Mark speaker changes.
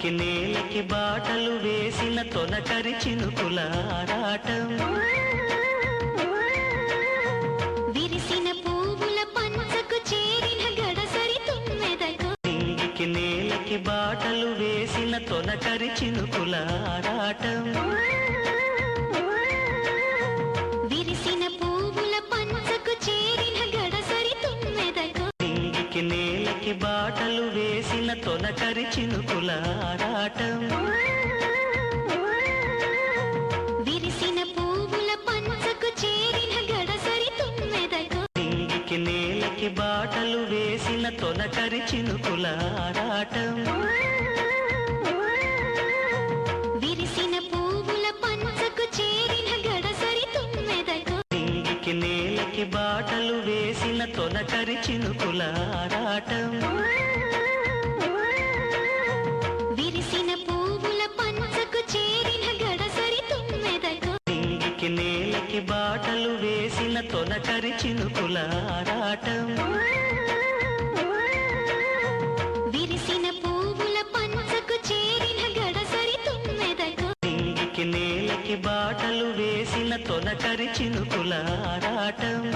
Speaker 1: నింగికి నేలకి బాటలు వేసిన తొలకరి చినుకుల ఆరాటం
Speaker 2: విరిసిన పువ్వుల పంచకు చేరిన గడసరి
Speaker 1: నింగికి నేలకి బాటలు వేసిన తొలకరి చినుకుల ఆరాటం తొలకరి చినుకుల ఆరాటం
Speaker 2: విరిసిన పువ్వుల పంచకు చేరిన గడసరి తుమ్మెదకు.
Speaker 1: నింగికి నేలకి బాటలు వేసిన తొలకరి చినుకుల ఆరాటం
Speaker 2: విరిసిన పువ్వుల పంచకు చేరిన గడసరి తుమ్మెదకు.
Speaker 1: నేలకి బాటలు వేసిన తొలకరి చినుకుల ఆరాటం నేలకి బాటలు వేసిన తొలకరి చినుకుల ఆరాటం
Speaker 2: విరిసిన పువ్వుల పంచకు చేరిన గడసరి
Speaker 1: నేలకి బాటలు వేసిన తొలకరి చినుకుల ఆరాటం